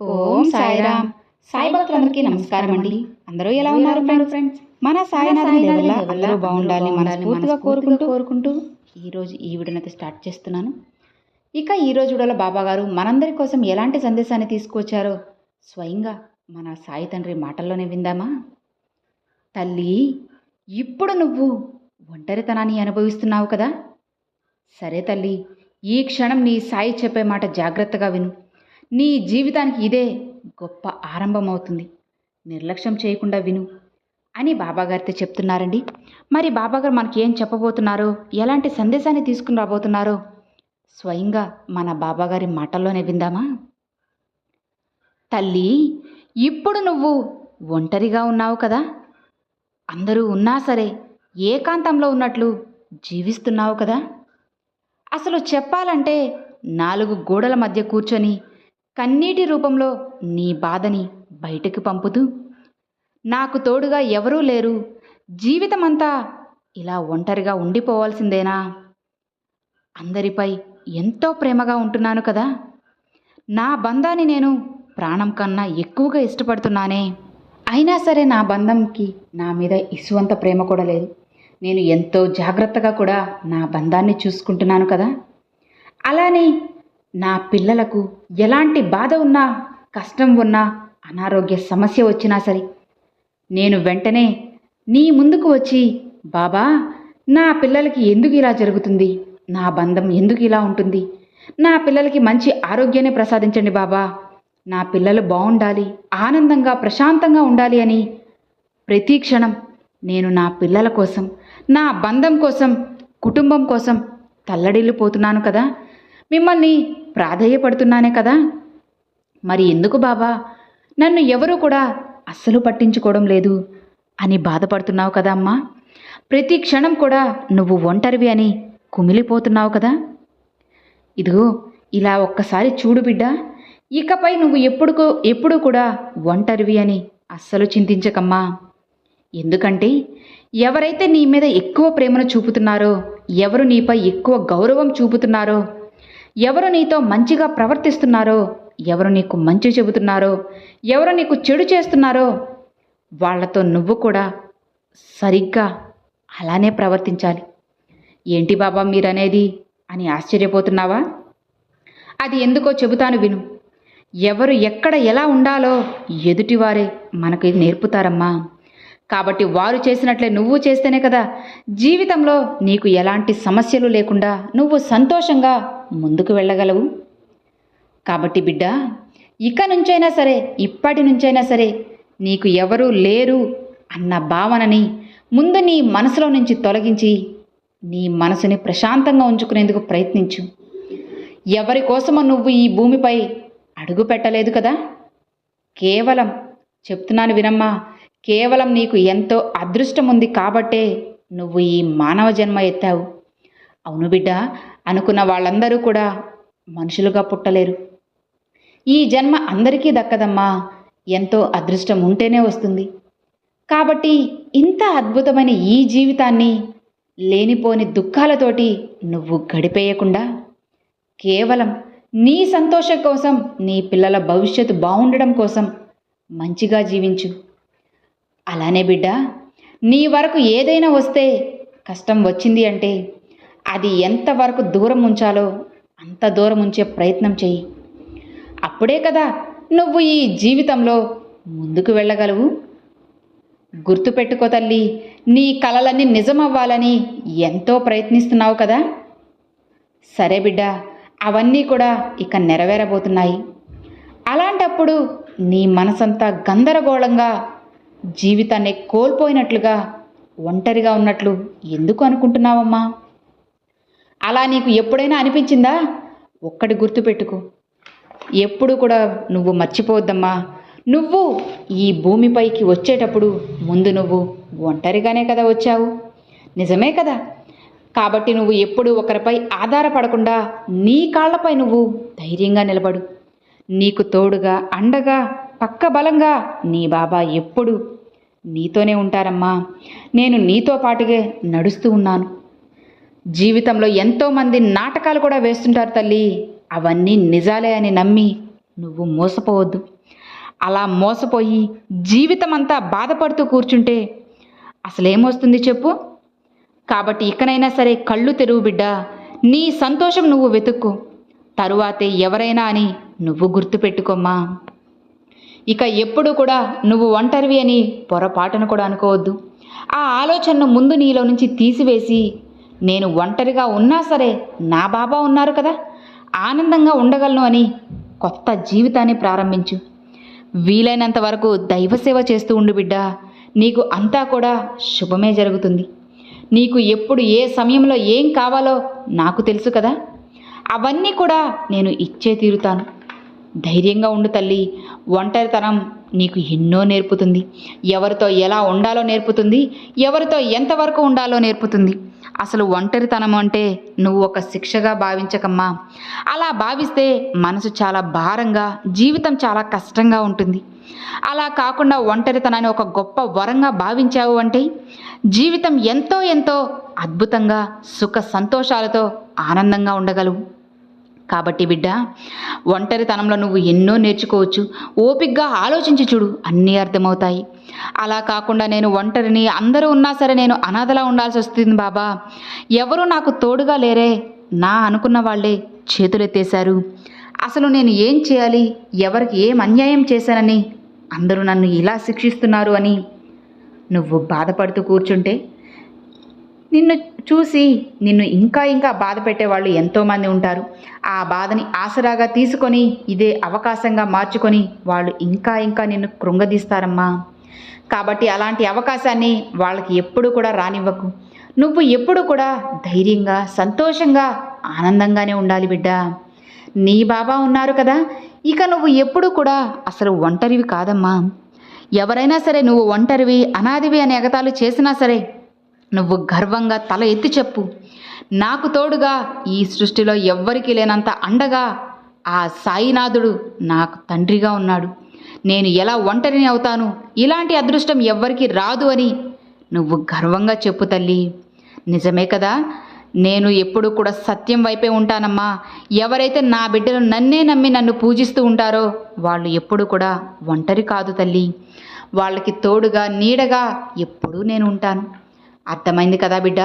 ఓం సాయిరామ్. సాయి భక్తులందరికీ నమస్కారం అండి అందరూ ఎలా ఉన్నారు ఫ్రెండ్స్? మన సాయినాథుని అందరూ బాగుండాలని మనస్ఫూర్తిగా కోరుకుంటూ కోరుకుంటూ ఈరోజు ఈ వీడియోనైతే స్టార్ట్ చేస్తున్నాను. ఇక ఈ రోజు వీడియోలో బాబా గారు మనందరి కోసం ఎలాంటి సందేశాన్ని తీసుకొచ్చారో స్వయంగా మన సాయి తండ్రి మాటల్లోనే విందామా? తల్లి ఇప్పుడు నువ్వు ఒంటరితనాన్ని అనుభవిస్తున్నావు కదా? సరే తల్లి ఈ క్షణం నీ సాయి చెప్పే మాట జాగ్రత్తగా విను. నీ జీవితానికి ఇదే గొప్ప ఆరంభమవుతుంది. నిర్లక్ష్యం చేయకుండా విను అని బాబాగారితో చెప్తున్నారండి. మరి బాబాగారు మనకి ఏం చెప్పబోతున్నారో ఎలాంటి సందేశాన్ని తీసుకుని రాబోతున్నారో స్వయంగా మన బాబాగారి మాటల్లోనే విందామా? తల్లి ఇప్పుడు నువ్వు ఒంటరిగా ఉన్నావు కదా. అందరూ ఉన్నా సరే ఏకాంతంలో ఉన్నట్లు జీవిస్తున్నావు కదా. అసలు చెప్పాలంటే నాలుగు గోడల మధ్య కూర్చొని కన్నీటి రూపంలో నీ బాధని బయటకు పంపుతూ నాకు తోడుగా ఎవరూ లేరు. జీవితమంతా ఇలా ఒంటరిగా ఉండిపోవాల్సిందేనా? అందరిపై ఎంతో ప్రేమగా ఉంటున్నాను కదా. నా బంధాన్ని నేను ప్రాణం కన్నా ఎక్కువగా ఇష్టపడుతున్నానే. అయినా సరే నా బంధంకి నా మీద ఇసువంత ప్రేమ కూడా లేదు. నేను ఎంతో జాగ్రత్తగా కూడా నా బంధాన్ని చూసుకుంటున్నాను కదా. అలానే నా పిల్లలకు ఎలాంటి బాధ ఉన్నా కష్టం ఉన్నా అనారోగ్య సమస్య వచ్చినా సరే నేను వెంటనే నీ ముందుకు వచ్చి బాబా నా పిల్లలకి ఎందుకు ఇలా జరుగుతుంది? నా బంధం ఎందుకు ఇలా ఉంటుంది? నా పిల్లలకి మంచి ఆరోగ్యాన్ని ప్రసాదించండి బాబా. నా పిల్లలు బాగుండాలి ఆనందంగా ప్రశాంతంగా ఉండాలి అని ప్రతి క్షణం నేను నా పిల్లల కోసం నా బంధం కోసం కుటుంబం కోసం తల్లడిల్లిపోతున్నాను కదా. మిమ్మల్ని ప్రాధేయపడుతున్నానే కదా? మరి ఎందుకు బాబా నన్ను ఎవరూ కూడా అస్సలు పట్టించుకోవడం లేదు అని బాధపడుతున్నావు కదా అమ్మా? ప్రతి క్షణం కూడా నువ్వు ఒంటరివి అని కుమిలిపోతున్నావు కదా? ఇదిగో ఇలా ఒక్కసారి చూడు బిడ్డ. ఇకపై నువ్వు ఎప్పుడు ఎప్పుడు కూడా ఒంటరివి అని అస్సలు చింతించకమ్మా. ఎందుకంటే ఎవరైతే నీ మీద ఎక్కువ ప్రేమను చూపుతున్నారో ఎవరు నీపై ఎక్కువ గౌరవం చూపుతున్నారో ఎవరు నీతో మంచిగా ప్రవర్తిస్తున్నారో ఎవరు నీకు మంచి చెబుతున్నారో ఎవరు నీకు చెడు చేస్తున్నారో వాళ్ళతో నువ్వు కూడా సరిగ్గా అలానే ప్రవర్తించాలి. ఏంటి బాబా మీరనేది అని ఆశ్చర్యపోతున్నావా? అది ఎందుకో చెబుతాను విను. ఎవరు ఎక్కడ ఎలా ఉండాలో ఎదుటివారే మనకి నేర్పుతారమ్మా. కాబట్టి వారు చేసినట్లే నువ్వు చేస్తేనే కదా. జీవితంలో నీకు ఎలాంటి సమస్యలు లేకుండా నువ్వు సంతోషంగా ముందుకు వెళ్ళగలవు. కాబట్టి బిడ్డ ఇక నుంచైనా సరే ఇప్పటి నుంచైనా సరే నీకు ఎవరూ లేరు అన్న భావనని ముందు నీ మనసులో నుంచి తొలగించి నీ మనసుని ప్రశాంతంగా ఉంచుకునేందుకు ప్రయత్నించు. ఎవరి కోసమో నువ్వు ఈ భూమిపై అడుగు పెట్టలేదు కదా? కేవలం చెప్తున్నాను వినమ్మా కేవలం నీకు ఎంతో అదృష్టం ఉంది కాబట్టే నువ్వు ఈ మానవ జన్మ ఎత్తావు. అవును బిడ్డ అనుకున్న వాళ్ళందరూ కూడా మనుషులుగా పుట్టలేరు. ఈ జన్మ అందరికీ దక్కదమ్మా. ఎంతో అదృష్టం ఉంటేనే వస్తుంది. కాబట్టి ఇంత అద్భుతమైన ఈ జీవితాన్ని లేనిపోని దుఃఖాలతోటి నువ్వు గడిపేయకుండా కేవలం నీ సంతోషం కోసం నీ పిల్లల భవిష్యత్తు బాగుండడం కోసం మంచిగా జీవించు. అలానే బిడ్డ నీ వరకు ఏదైనా వస్తే కష్టం వచ్చింది అంటే అది ఎంతవరకు దూరం ఉంచాలో అంత దూరం ఉంచే ప్రయత్నం చెయ్యి అప్పుడే కదా నువ్వు ఈ జీవితంలో ముందుకు వెళ్ళగలవు. గుర్తుపెట్టుకో తల్లి నీ కలలన్నీ నిజమవ్వాలని ఎంతో ప్రయత్నిస్తున్నావు కదా. సరే బిడ్డ అవన్నీ కూడా ఇక నెరవేరబోతున్నాయి. అలాంటప్పుడు నీ మనసంతా గందరగోళంగా జీవితాన్ని కోల్పోయినట్లుగా ఒంటరిగా ఉన్నట్లు ఎందుకు అనుకుంటున్నావమ్మా? అలా నీకు ఎప్పుడైనా అనిపించిందా? ఒక్కటి గుర్తుపెట్టుకో. ఎప్పుడు కూడా నువ్వు మర్చిపోవద్దమ్మా. నువ్వు ఈ భూమిపైకి వచ్చేటప్పుడు ముందు నువ్వు ఒంటరిగానే కదా వచ్చావు? నిజమే కదా. కాబట్టి నువ్వు ఎప్పుడు ఒకరిపై ఆధారపడకుండా నీ కాళ్ళపై నువ్వు ధైర్యంగా నిలబడు. నీకు తోడుగా అండగా పక్క బలంగా నీ బాబా ఎప్పుడు నీతోనే ఉంటారమ్మా. నేను నీతో పాటుగా నడుస్తూ ఉన్నాను. జీవితంలో ఎంతోమంది నాటకాలు కూడా వేస్తుంటారు తల్లి. అవన్నీ నిజాలే అని నమ్మి నువ్వు మోసపోవద్దు. అలా మోసపోయి జీవితం అంతా బాధపడుతూ కూర్చుంటే అసలేమొస్తుంది చెప్పు? కాబట్టి ఇకనైనా సరే కళ్ళు తెరువు బిడ్డ. నీ సంతోషం నువ్వు వెతుక్కు. తరువాతే ఎవరైనా అని నువ్వు గుర్తుపెట్టుకోమ్మా. ఇక ఎప్పుడు కూడా నువ్వు ఒంటరివి అని పొరపాటును కూడా అనుకోవద్దు. ఆ ఆలోచనను ముందు నీలో నుంచి తీసివేసి నేను ఒంటరిగా ఉన్నా సరే నా బాబా ఉన్నారు కదా ఆనందంగా ఉండగలను అని కొత్త జీవితాన్ని ప్రారంభించు. వీలైనంత వరకు దైవసేవ చేస్తూ ఉండు బిడ్డ. నీకు అంతా కూడా శుభమే జరుగుతుంది. నీకు ఎప్పుడు ఏ సమయంలో ఏం కావాలో నాకు తెలుసు కదా. అవన్నీ కూడా నేను ఇచ్చే తీరుతాను. ధైర్యంగా ఉండు తల్లి. ఒంటరితనం నీకు ఎన్నో నేర్పుతుంది. ఎవరితో ఎలా ఉండాలో నేర్పుతుంది. ఎవరితో ఎంతవరకు ఉండాలో నేర్పుతుంది. అసలు ఒంటరితనం అంటే నువ్వు ఒక శిక్షగా భావించకమ్మా. అలా భావిస్తే మనసు చాలా భారంగా జీవితం చాలా కష్టంగా ఉంటుంది. అలా కాకుండా ఒంటరితనాన్ని ఒక గొప్ప వరంగా భావించావు అంటే జీవితం ఎంతో ఎంతో అద్భుతంగా సుఖ సంతోషాలతో ఆనందంగా ఉండగలవు. కాబట్టి బిడ్డ ఒంటరితనంలో నువ్వు ఎన్నో నేర్చుకోవచ్చు. ఓపిగ్గా ఆలోచించి చూడు అన్నీ అర్థమవుతాయి. అలా కాకుండా నేను ఒంటరిని అందరూ ఉన్నా సరే నేను అనాథలా ఉండాల్సి వస్తుంది బాబా. ఎవరు నాకు తోడుగా లేరే నా అనుకున్న వాళ్ళే చేతులెత్తేశారు అసలు నేను ఏం చేయాలి ఎవరికి ఏం అన్యాయం చేశానని అందరూ నన్ను ఇలా శిక్షిస్తున్నారు అని నువ్వు బాధపడుతూ కూర్చుంటే నిన్ను చూసి నిన్ను ఇంకా ఇంకా బాధ పెట్టేవాళ్ళు ఎంతోమంది ఉంటారు. ఆ బాధని ఆసరాగా తీసుకొని ఇదే అవకాశంగా మార్చుకొని వాళ్ళు ఇంకా ఇంకా నిన్ను కృంగదీస్తారమ్మా. కాబట్టి అలాంటి అవకాశాన్ని వాళ్ళకి ఎప్పుడు కూడా రానివ్వకు. నువ్వు ఎప్పుడు కూడా ధైర్యంగా సంతోషంగా ఆనందంగానే ఉండాలి బిడ్డ. నీ బాబా ఉన్నారు కదా ఇక నువ్వు ఎప్పుడు కూడా అసలు ఒంటరివి కాదమ్మా. ఎవరైనా సరే నువ్వు ఒంటరివి అనాదివి అనే ఎగతాలు చేసినా సరే నువ్వు గర్వంగా తల ఎత్తి చెప్పు. నాకు తోడుగా ఈ సృష్టిలో ఎవ్వరికీ లేనంత అండగా ఆ సాయినాథుడు నాకు తండ్రిగా ఉన్నాడు. నేను ఎలా ఒంటరిని అవుతాను? ఇలాంటి అదృష్టం ఎవ్వరికీ రాదు అని నువ్వు గర్వంగా చెప్పు తల్లి. నిజమే కదా? నేను ఎప్పుడు కూడా సత్యం వైపే ఉంటానమ్మా. ఎవరైతే నా బిడ్డలు నన్నే నమ్మి నన్ను పూజిస్తూ ఉంటారో వాళ్ళు ఎప్పుడు కూడా ఒంటరి కాదు తల్లి. వాళ్ళకి తోడుగా నీడగా ఎప్పుడూ నేను ఉంటాను. అర్థమైంది కదా బిడ్డ?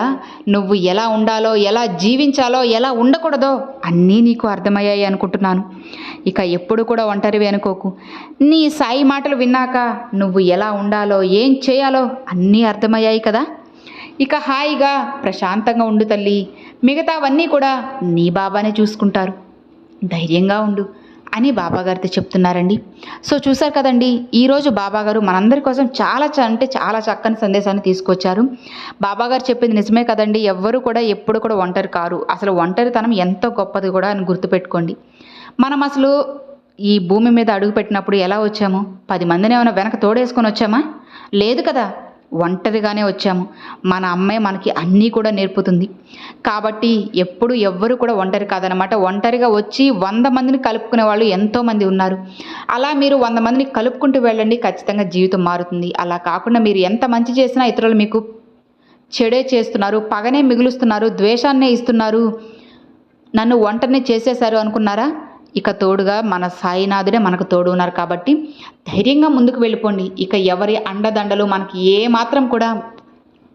నువ్వు ఎలా ఉండాలో ఎలా జీవించాలో ఎలా ఉండకూడదో అన్నీ నీకు అర్థమయ్యాయి అనుకుంటున్నాను. ఇక ఎప్పుడు కూడా ఒంటరివి అనుకోకు. నీ సాయి మాటలు విన్నాక నువ్వు ఎలా ఉండాలో ఏం చేయాలో అన్నీ అర్థమయ్యాయి కదా. ఇక హాయిగా ప్రశాంతంగా ఉండు తల్లి. మిగతావన్నీ కూడా నీ బాబానే చూసుకుంటారు. ధైర్యంగా ఉండు. అని బాబాగారితో చెప్తున్నారండి. సో చూసారు కదండి ఈరోజు బాబాగారు మనందరి కోసం చాలా చ- అంటే చాలా చక్కని సందేశాన్ని తీసుకొచ్చారు. బాబాగారు చెప్పింది నిజమే కదండి ఎవ్వరు కూడా ఎప్పుడు కూడా ఒంటరి కారు. అసలు ఒంటరితనం ఎంతో గొప్పది కూడా అని గుర్తుపెట్టుకోండి. మనం అసలు ఈ భూమి మీద అడుగుపెట్టినప్పుడు ఎలా వచ్చాము? పది మందిని ఏమైనా వెనక తోడేసుకొని వచ్చామా? లేదు కదా. ఒంటరిగానే వచ్చాము. మన అమ్మాయి మనకి అన్నీ కూడా నేర్పుతుంది. కాబట్టి ఎప్పుడు ఎవ్వరు కూడా ఒంటరి కాదనమాట ఒంటరిగా వచ్చి వంద మందిని కలుపుకునే వాళ్ళు ఎంతోమంది ఉన్నారు. అలా మీరు వంద మందిని కలుపుకుంటూ వెళ్ళండి. ఖచ్చితంగా జీవితం మారుతుంది. అలా కాకుండా మీరు ఎంత మంచి చేసినా ఇతరులు మీకు చెడే చేస్తున్నారు. పగనే మిగులుస్తున్నారు. ద్వేషాన్నే ఇస్తున్నారు. నన్ను ఒంటరిని చేసేశారు అనుకున్నారా? ఇక తోడుగా మన సాయినాథుడే మనకు తోడు ఉన్నారు కాబట్టి ధైర్యంగా ముందుకు వెళ్ళిపోండి. ఇక ఎవరి అండదండలు మనకి ఏ మాత్రం కూడా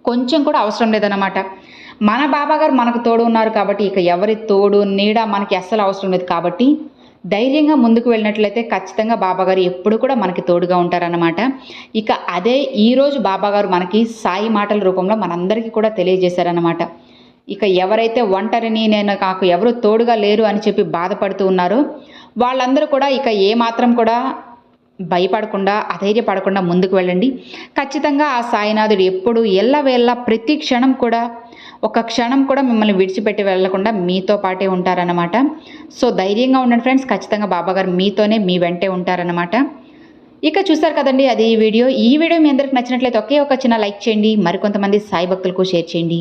కొంచెం కూడా అవసరం లేదన్నమాట. మన బాబాగారు మనకు తోడు ఉన్నారు కాబట్టి ఇక ఎవరి తోడు నీడ మనకి అస్సలు అవసరం లేదు కాబట్టి ధైర్యంగా ముందుకు వెళ్ళినట్లయితే ఖచ్చితంగా బాబాగారు ఎప్పుడు కూడా మనకి తోడుగా ఉంటారన్నమాట. ఇక అదే ఈరోజు బాబాగారు మనకి సాయి మాటల రూపంలో మనందరికీ కూడా తెలియజేశారన్నమాట. ఇక ఎవరైతే ఒంటరిని నేను నాకు ఎవరు తోడుగా లేరు అని చెప్పి బాధపడుతూ ఉన్నారో వాళ్ళందరూ కూడా ఇక ఏమాత్రం కూడా భయపడకుండా అధైర్యపడకుండా ముందుకు వెళ్ళండి. ఖచ్చితంగా ఆ సాయినాథుడు ఎప్పుడు ఎల్లవేళ్ళ ప్రతి క్షణం కూడా ఒక క్షణం కూడా మిమ్మల్ని విడిచిపెట్టి వెళ్ళకుండా మీతో పాటే ఉంటారన్నమాట. సో ధైర్యంగా ఉండండి ఫ్రెండ్స్. ఖచ్చితంగా బాబాగారు మీతోనే మీ వెంటే ఉంటారన్నమాట. ఇక చూసారు కదండి అది ఈ వీడియో. ఈ వీడియో మీ అందరికి నచ్చినట్లయితే ఒకే ఒక చిన్న లైక్ చేయండి. మరికొంతమంది సాయి భక్తులకు షేర్ చేయండి.